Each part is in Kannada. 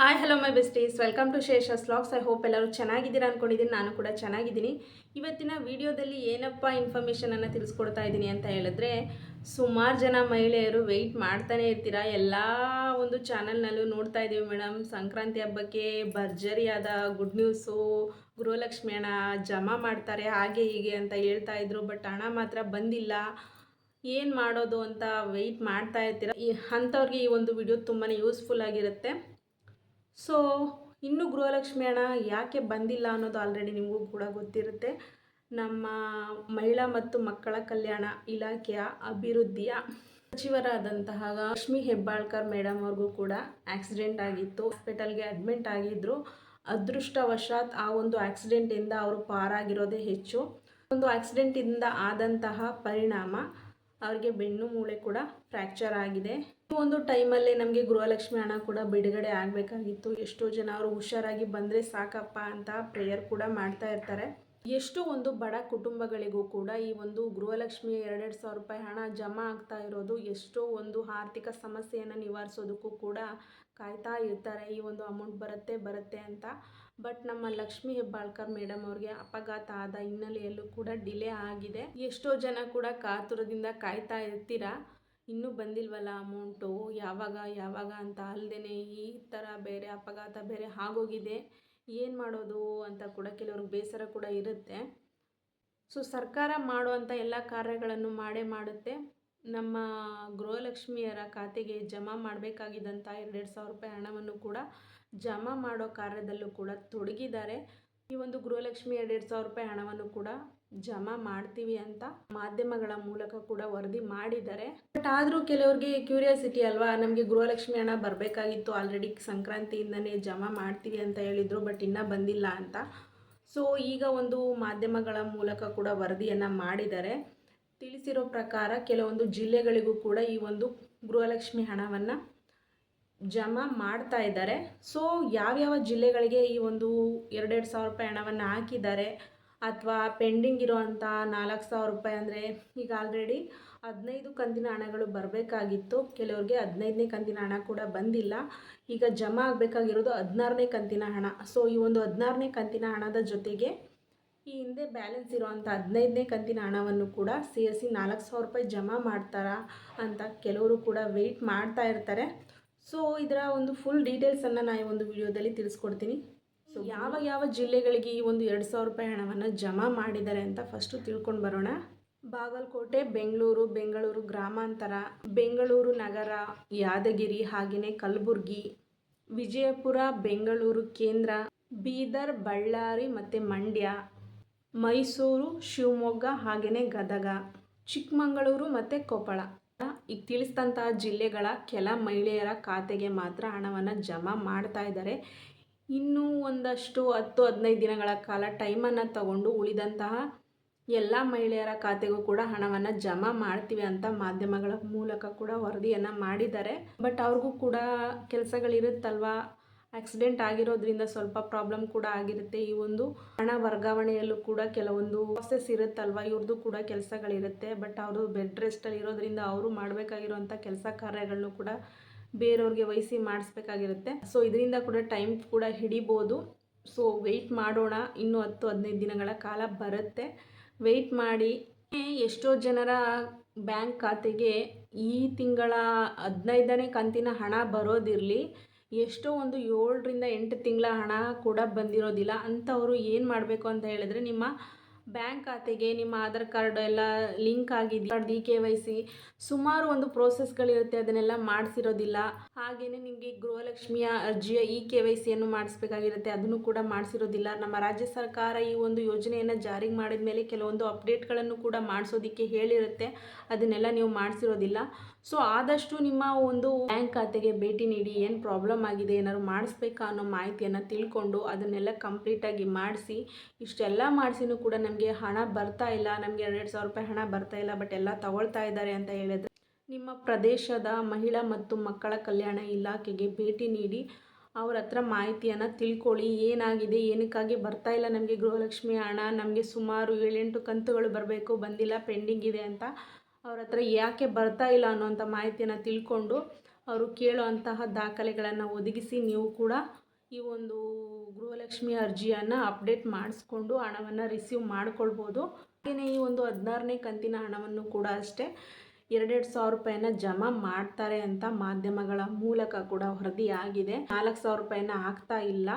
Hi hello my besties welcome to Shesha vlogs I hope ಎಲ್ಲರೂ ಚೆನ್ನಾಗಿದ್ದೀರಾ ಅಂದ್ಕೊಂಡಿದ್ದೀನಿ ನಾನು ಕೂಡ ಚೆನ್ನಾಗಿದ್ದೀನಿ. ಇವತ್ತಿನ ವಿಡಿಯೋದಲ್ಲಿ ಏನಪ್ಪ ಇನ್ಫಾರ್ಮೇಷನನ್ನು ತಿಳಿಸ್ಕೊಡ್ತಾ ಇದ್ದೀನಿ ಅಂತ ಹೇಳಿದ್ರೆ, ಸುಮಾರು ಜನ ಮಹಿಳೆಯರು ವೆಯ್ಟ್ ಮಾಡ್ತಾನೆ ಇರ್ತೀರಾ? ಎಲ್ಲ ಒಂದು ಚಾನಲ್ನಲ್ಲೂ ನೋಡ್ತಾ ಇದ್ದೀವಿ ಮೇಡಮ್ ಸಂಕ್ರಾಂತಿ ಹಬ್ಬಕ್ಕೆ ಭರ್ಜರಿಯಾದ ಗುಡ್ ನ್ಯೂಸು ಗೃಹಲಕ್ಷ್ಮಿ ಹಣ ಜಮಾ ಮಾಡ್ತಾರೆ, ಹಾಗೆ ಹೀಗೆ ಅಂತ ಹೇಳ್ತಾ ಇದ್ರು. ಬಟ್ ಹಣ ಮಾತ್ರ ಬಂದಿಲ್ಲ. ಏನು ಮಾಡೋದು ಅಂತ ವೆಯ್ಟ್ ಮಾಡ್ತಾ ಇರ್ತೀರ? ಈ ಅಂಥವ್ರಿಗೆ ಈ ಒಂದು ವಿಡಿಯೋ ತುಂಬಾ ಯೂಸ್ಫುಲ್ ಆಗಿರುತ್ತೆ. ಸೊ ಇನ್ನೂ ಗೃಹಲಕ್ಷ್ಮಿ ಹಣ ಯಾಕೆ ಬಂದಿಲ್ಲ ಅನ್ನೋದು ಆಲ್ರೆಡಿ ನಿಮಗೂ ಕೂಡ ಗೊತ್ತಿರುತ್ತೆ. ನಮ್ಮ ಮಹಿಳಾ ಮತ್ತು ಮಕ್ಕಳ ಕಲ್ಯಾಣ ಇಲಾಖೆಯ ಅಭಿವೃದ್ಧಿಯ ಸಚಿವರಾದಂತಹ ಲಕ್ಷ್ಮಿ ಹೆಬ್ಬಾಳ್ಕರ್ ಮೇಡಮ್ ಅವ್ರಿಗೂ ಕೂಡ ಆಕ್ಸಿಡೆಂಟ್ ಆಗಿತ್ತು. ಹಾಸ್ಪಿಟಲ್ಗೆ ಅಡ್ಮಿಂಟ್ ಆಗಿದ್ದರು ಅದೃಷ್ಟವಶಾತ್ ಆ ಒಂದು ಆಕ್ಸಿಡೆಂಟಿಂದ ಅವರು ಪಾರಾಗಿರೋದೇ ಹೆಚ್ಚು. ಒಂದು ಆಕ್ಸಿಡೆಂಟಿಂದ ಆದಂತಹ ಪರಿಣಾಮ ಅವ್ರಿಗೆ ಬೆನ್ನು ಮೂಳೆ ಕೂಡ ಫ್ರ್ಯಾಕ್ಚರ್ ಆಗಿದೆ. ಒಂದು ಟೈಮಲ್ಲೇ ನಮಗೆ ಗೃಹಲಕ್ಷ್ಮಿ ಹಣ ಕೂಡ ಬಿಡುಗಡೆ ಆಗಬೇಕಾಗಿತ್ತು. ಎಷ್ಟೋ ಜನ ಅವರು ಹುಷಾರಾಗಿ ಬಂದರೆ ಸಾಕಪ್ಪ ಅಂತ ಪ್ರೇಯರ್ ಕೂಡ ಮಾಡ್ತಾ ಇರ್ತಾರೆ. ಎಷ್ಟೋ ಒಂದು ಬಡ ಕುಟುಂಬಗಳಿಗೂ ಕೂಡ ಈ ಒಂದು ಗೃಹಲಕ್ಷ್ಮಿ ಎರಡೆರಡು ಸಾವಿರ ರೂಪಾಯಿ ಹಣ ಜಮಾ ಆಗ್ತಾ ಇರೋದು, ಎಷ್ಟೋ ಒಂದು ಆರ್ಥಿಕ ಸಮಸ್ಯೆಯನ್ನು ನಿವಾರಿಸೋದಕ್ಕೂ ಕೂಡ ಕಾಯ್ತಾ ಇರ್ತಾರೆ. ಈ ಒಂದು ಅಮೌಂಟ್ ಬರುತ್ತೆ ಬರುತ್ತೆ ಅಂತ ಬಟ್ ನಮ್ಮ ಲಕ್ಷ್ಮಿ ಹೆಬ್ಬಾಳ್ಕರ್ ಮೇಡಮ್ ಅವ್ರಿಗೆ ಅಪಘಾತ ಆದ ಹಿನ್ನೆಲೆಯಲ್ಲೂ ಕೂಡ ಡಿಲೇ ಆಗಿದೆ. ಎಷ್ಟೋ ಜನ ಕೂಡ ಕಾತುರದಿಂದ ಕಾಯ್ತಾ ಇರ್ತೀರಾ? ಇನ್ನೂ ಬಂದಿಲ್ವಲ್ಲ ಅಮೌಂಟು ಯಾವಾಗ ಯಾವಾಗ ಅಂತ ಅಲ್ಲದೆ ಈ ಥರ ಬೇರೆ ಅಪಘಾತ ಬೇರೆ ಆಗೋಗಿದೆ. ಏನು ಮಾಡೋದು ಅಂತ ಕೂಡ ಕೆಲವ್ರಿಗೆ ಬೇಸರ ಕೂಡ ಇರುತ್ತೆ. ಸೊ ಸರ್ಕಾರ ಮಾಡುವಂಥ ಎಲ್ಲ ಕಾರ್ಯಗಳನ್ನು ಮಾಡೇ ಮಾಡುತ್ತೆ. ನಮ್ಮ ಗೃಹಲಕ್ಷ್ಮಿಯರ ಖಾತೆಗೆ ಜಮಾ ಮಾಡಬೇಕಾಗಿದ್ದಂಥ ಎರಡೆರಡು ಸಾವಿರ ರೂಪಾಯಿ ಹಣವನ್ನು ಕೂಡ ಜಮಾ ಮಾಡೋ ಕಾರ್ಯದಲ್ಲೂ ಕೂಡ ತೊಡಗಿದ್ದಾರೆ. ಈ ಒಂದು ಗೃಹಲಕ್ಷ್ಮಿ ಎರಡೆರಡು ಸಾವಿರ ರೂಪಾಯಿ ಹಣವನ್ನು ಕೂಡ ಜಮಾ ಮಾಡ್ತೀವಿ ಅಂತ ಮಾಧ್ಯಮಗಳ ಮೂಲಕ ಕೂಡ ವರದಿ ಮಾಡಿದ್ದಾರೆ. ಬಟ್ ಆದರೂ ಕೆಲವ್ರಿಗೆ ಕ್ಯೂರಿಯಾಸಿಟಿ ಅಲ್ವಾ, ನಮಗೆ ಗೃಹಲಕ್ಷ್ಮಿ ಹಣ ಬರಬೇಕಾಗಿತ್ತು ಆಲ್ರೆಡಿ ಸಂಕ್ರಾಂತಿಯಿಂದನೇ ಜಮಾ ಮಾಡ್ತೀವಿ ಅಂತ ಹೇಳಿದರು ಬಟ್ ಇನ್ನೂ ಬಂದಿಲ್ಲ ಅಂತ. ಸೊ ಈಗ ಒಂದು ಮಾಧ್ಯಮಗಳ ಮೂಲಕ ಕೂಡ ವರದಿಯನ್ನು ಮಾಡಿದ್ದಾರೆ. ತಿಳಿಸಿರೋ ಪ್ರಕಾರ ಕೆಲವೊಂದು ಜಿಲ್ಲೆಗಳಿಗೂ ಕೂಡ ಈ ಒಂದು ಗೃಹಲಕ್ಷ್ಮಿ ಹಣವನ್ನು ಜಮಾ ಮಾಡ್ತಾ ಇದ್ದಾರೆ. ಸೊ ಯಾವ್ಯಾವ ಜಿಲ್ಲೆಗಳಿಗೆ ಈ ಒಂದು ಎರಡೆರಡು ಸಾವಿರ ರೂಪಾಯಿ ಹಣವನ್ನು ಹಾಕಿದ್ದಾರೆ ಅಥವಾ ಪೆಂಡಿಂಗ್ ಇರೋವಂಥ ನಾಲ್ಕು ಸಾವಿರ ರೂಪಾಯಿ ಅಂದರೆ ಈಗ ಆಲ್ರೆಡಿ ಹದಿನೈದು ಕಂತಿನ ಹಣಗಳು ಬರಬೇಕಾಗಿತ್ತು. ಕೆಲವ್ರಿಗೆ ಹದಿನೈದನೇ ಕಂತಿನ ಹಣ ಕೂಡ ಬಂದಿಲ್ಲ. ಈಗ ಜಮಾ ಆಗಬೇಕಾಗಿರೋದು ಹದಿನಾರನೇ ಕಂತಿನ ಹಣ. ಸೊ ಈ ಒಂದು ಹದಿನಾರನೇ ಕಂತಿನ ಹಣದ ಜೊತೆಗೆ ಈ ಹಿಂದೆ ಬ್ಯಾಲೆನ್ಸ್ ಇರೋವಂಥ ಹದಿನೈದನೇ ಕಂತಿನ ಹಣವನ್ನು ಕೂಡ ಸೇರಿಸಿ ನಾಲ್ಕು ಸಾವಿರ ರೂಪಾಯಿ ಜಮಾ ಮಾಡ್ತಾರಾ ಅಂತ ಕೆಲವರು ಕೂಡ ವೆಯ್ಟ್ ಮಾಡ್ತಾ ಇರ್ತಾರೆ. ಸೊ ಇದರ ಒಂದು ಫುಲ್ ಡೀಟೇಲ್ಸನ್ನು ನಾನು ಈ ಒಂದು ವಿಡಿಯೋದಲ್ಲಿ ತಿಳಿಸ್ಕೊಡ್ತೀನಿ. ಸೊ ಯಾವ ಯಾವ ಜಿಲ್ಲೆಗಳಿಗೆ ಈ ಒಂದು ಎರಡು ಸಾವಿರ ರೂಪಾಯಿ ಹಣವನ್ನು ಜಮಾ ಮಾಡಿದ್ದಾರೆ ಅಂತ ಫಸ್ಟು ತಿಳ್ಕೊಂಡು ಬರೋಣ. ಬಾಗಲಕೋಟೆ, ಬೆಂಗಳೂರು ಬೆಂಗಳೂರು ಗ್ರಾಮಾಂತರ, ಬೆಂಗಳೂರು ನಗರ, ಯಾದಗಿರಿ ಹಾಗೆಯೇ ಕಲಬುರ್ಗಿ, ವಿಜಯಪುರ, ಬೆಂಗಳೂರು ಕೇಂದ್ರ, ಬೀದರ್, ಬಳ್ಳಾರಿ ಮತ್ತು ಮಂಡ್ಯ. ಮೈಸೂರು, ಶಿವಮೊಗ್ಗ ಹಾಗೆಯೇ ಗದಗ, ಚಿಕ್ಕಮಗಳೂರು ಮತ್ತು ಕೊಪ್ಪಳ. ಈಗ ತಿಳಿಸಿದಂತಹ ಜಿಲ್ಲೆಗಳ ಕೆಲ ಮಹಿಳೆಯರ ಖಾತೆಗೆ ಮಾತ್ರ ಹಣವನ್ನು ಜಮಾ ಮಾಡ್ತಾ ಇದ್ದಾರೆ. ಇನ್ನೂ ಒಂದಷ್ಟು ಹತ್ತು, ಹದಿನೈದು ದಿನಗಳ ಕಾಲ ಟೈಮನ್ನು ತಗೊಂಡು ಉಳಿದಂತಹ ಎಲ್ಲ ಮಹಿಳೆಯರ ಖಾತೆಗೂ ಕೂಡ ಹಣವನ್ನು ಜಮಾ ಮಾಡ್ತೀವಿ ಅಂತ ಮಾಧ್ಯಮಗಳ ಮೂಲಕ ಕೂಡ ವರದಿಯನ್ನು ಮಾಡಿದ್ದಾರೆ. ಬಟ್ ಅವ್ರಿಗೂ ಕೂಡ ಕೆಲಸಗಳಿರುತ್ತಲ್ವ? ಆಕ್ಸಿಡೆಂಟ್ ಆಗಿರೋದ್ರಿಂದ ಸ್ವಲ್ಪ ಪ್ರಾಬ್ಲಮ್ ಕೂಡ ಆಗಿರುತ್ತೆ. ಈ ಒಂದು ಹಣ ವರ್ಗಾವಣೆಯಲ್ಲೂ ಕೂಡ ಕೆಲವೊಂದು ಪ್ರಾಸೆಸ್ ಇರುತ್ತಲ್ವ? ಇವ್ರದ್ದು ಕೂಡ ಕೆಲಸಗಳಿರುತ್ತೆ. ಬಟ್ ಅವರು ಬೆಡ್ ರೆಸ್ಟಲ್ಲಿ ಇರೋದ್ರಿಂದ ಅವರು ಮಾಡಬೇಕಾಗಿರುವಂಥ ಕೆಲಸ ಕಾರ್ಯಗಳನ್ನು ಕೂಡ ಬೇರೆಯವ್ರಿಗೆ ವಹಿಸಿ ಮಾಡಿಸ್ಬೇಕಾಗಿರುತ್ತೆ. ಸೊ ಇದರಿಂದ ಕೂಡ ಟೈಮ್ ಕೂಡ ಹಿಡಿಬೋದು. ಸೊ ವೆಯ್ಟ್ ಮಾಡೋಣ. ಇನ್ನೂ ಹತ್ತು, ಹದಿನೈದು ದಿನಗಳ ಕಾಲ ಬರುತ್ತೆ. ವೆಯ್ಟ್ ಮಾಡಿ. ಎಷ್ಟೋ ಜನರ ಬ್ಯಾಂಕ್ ಖಾತೆಗೆ ಈ ತಿಂಗಳ ಹದಿನೈದನೇ ಕಂತಿನ ಹಣ ಬರೋದಿರಲಿ. ಎಷ್ಟೋ ಒಂದು ಏಳರಿಂದ ಎಂಟು ತಿಂಗಳ ಹಣ ಕೂಡ ಬಂದಿರೋದಿಲ್ಲ. ಅಂಥವರು ಏನು ಮಾಡಬೇಕು ಅಂತ ಹೇಳಿದ್ರೆ ನಿಮ್ಮ ಬ್ಯಾಂಕ್ ಖಾತೆಗೆ, ನಿಮ್ಮ ಆಧಾರ್ ಕಾರ್ಡ್ ಎಲ್ಲ ಲಿಂಕ್ ಆಗಿದೆ ಡಿ ಕೆ ವೈ ಸಿ ಸುಮಾರು ಒಂದು ಪ್ರೋಸೆಸ್ಗಳಿರುತ್ತೆ. ಅದನ್ನೆಲ್ಲ ಮಾಡಿಸಿರೋದಿಲ್ಲ. ಹಾಗೆಯೇ ನಿಮಗೆ ಗೃಹಲಕ್ಷ್ಮಿಯ ಅರ್ಜಿಯ ಇ ಕೆ ವೈ ಸಿಯನ್ನು ಮಾಡಿಸ್ಬೇಕಾಗಿರುತ್ತೆ. ಅದನ್ನು ಕೂಡ ಮಾಡಿಸಿರೋದಿಲ್ಲ. ನಮ್ಮ ರಾಜ್ಯ ಸರ್ಕಾರ ಈ ಒಂದು ಯೋಜನೆಯನ್ನು ಜಾರಿಗೆ ಮಾಡಿದ ಮೇಲೆ ಕೆಲವೊಂದು ಅಪ್ಡೇಟ್ಗಳನ್ನು ಕೂಡ ಮಾಡಿಸೋದಕ್ಕೆ ಹೇಳಿರುತ್ತೆ. ಅದನ್ನೆಲ್ಲ ನೀವು ಮಾಡಿಸಿರೋದಿಲ್ಲ. ಸೊ ಆದಷ್ಟು ನಿಮ್ಮ ಒಂದು ಬ್ಯಾಂಕ್ ಖಾತೆಗೆ ಭೇಟಿ ನೀಡಿ ಏನು ಪ್ರಾಬ್ಲಮ್ ಆಗಿದೆ, ಏನಾದ್ರು ಮಾಡಿಸ್ಬೇಕಾ ಅನ್ನೋ ಮಾಹಿತಿಯನ್ನು ತಿಳ್ಕೊಂಡು ಅದನ್ನೆಲ್ಲ ಕಂಪ್ಲೀಟಾಗಿ ಮಾಡಿಸಿ, ಇಷ್ಟೆಲ್ಲ ಮಾಡಿಸಿನೂ ಕೂಡ ನಮಗೆ ಹಣ ಬರ್ತಾ ಇಲ್ಲ, ನಮಗೆ ಎರಡು ಸಾವಿರ ರೂಪಾಯಿ ಹಣ ಬರ್ತಾ ಇಲ್ಲ ಬಟ್ ಎಲ್ಲ ತಗೊಳ್ತಾ ಇದ್ದಾರೆ ಅಂತ ಹೇಳಿದ್ರೆ. ನಿಮ್ಮ ಪ್ರದೇಶದ ಮಹಿಳಾ ಮತ್ತು ಮಕ್ಕಳ ಕಲ್ಯಾಣ ಇಲಾಖೆಗೆ ಭೇಟಿ ನೀಡಿ ಅವ್ರ ಹತ್ರ ಮಾಹಿತಿಯನ್ನು ತಿಳ್ಕೊಳ್ಳಿ. ಏನಾಗಿದೆ, ಏನಕ್ಕಾಗಿ ಬರ್ತಾ ಇಲ್ಲ ನಮಗೆ ಗೃಹಲಕ್ಷ್ಮಿ ಹಣ, ನಮಗೆ ಸುಮಾರು ಏಳೆಂಟು ಕಂತುಗಳು ಬರಬೇಕು, ಬಂದಿಲ್ಲ, ಪೆಂಡಿಂಗ್ ಇದೆ ಅಂತ ಅವ್ರ ಹತ್ರ ಯಾಕೆ ಬರ್ತಾ ಇಲ್ಲ ಅನ್ನೋಂಥ ಮಾಹಿತಿಯನ್ನು ತಿಳ್ಕೊಂಡು ಅವರು ಕೇಳೋ ದಾಖಲೆಗಳನ್ನು ಒದಗಿಸಿ ನೀವು ಕೂಡ ಈ ಒಂದು ಗೃಹಲಕ್ಷ್ಮಿ ಅರ್ಜಿಯನ್ನು ಅಪ್ಡೇಟ್ ಮಾಡಿಸ್ಕೊಂಡು ಹಣವನ್ನು ರಿಸೀವ್ ಮಾಡಿಕೊಳ್ಬೋದು. ಹಾಗೆಯೇ ಈ ಒಂದು ಹದಿನಾರನೇ ಕಂತಿನ ಹಣವನ್ನು ಕೂಡ ಅಷ್ಟೇ ಎರಡೆರಡು ಸಾವಿರ ರೂಪಾಯಿನ ಜಮಾ ಮಾಡ್ತಾರೆ ಅಂತ ಮಾಧ್ಯಮಗಳ ಮೂಲಕ ಕೂಡ ವರದಿಯಾಗಿದೆ. ನಾಲ್ಕು ಸಾವಿರ ರೂಪಾಯಿನ ಆಗ್ತಾ ಇಲ್ಲ.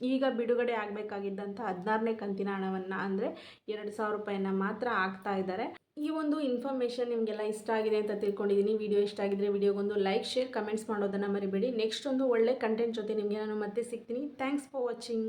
ಈಗ ಬಿಡುಗಡೆ ಆಗಬೇಕಾಗಿದ್ದಂಥ ಹದಿನಾರನೇ ಕಂತಿನ ಹಣವನ್ನು ಅಂದರೆ ಎರಡು ಸಾವಿರ ರೂಪಾಯಿನ ಮಾತ್ರ ಆಗ್ತಾ ಇದ್ದಾರೆ. ಈ ಒಂದು ಇನ್ಫಾರ್ಮೇಷನ್ ನಿಮಗೆಲ್ಲ ಇಷ್ಟ ಆಗಿದೆ ಅಂತ ತಿಳ್ಕೊಂಡಿದ್ದೀನಿ. ವಿಡಿಯೋ ಇಷ್ಟ ಆಗಿದ್ರೆ ವಿಡಿಯೋಗೊಂದು ಲೈಕ್ ಶೇರ್ ಕಮೆಂಟ್ಸ್ ಮಾಡೋದನ್ನು ಮರಿಬೇಡಿ. ನೆಕ್ಸ್ಟ್ ಒಂದು ಒಳ್ಳೆ ಕಂಟೆಂಟ್ ಜೊತೆ ನಿಮಗೆ ನಾನು ಮತ್ತೆ ಸಿಗ್ತೀನಿ. Thanks for watching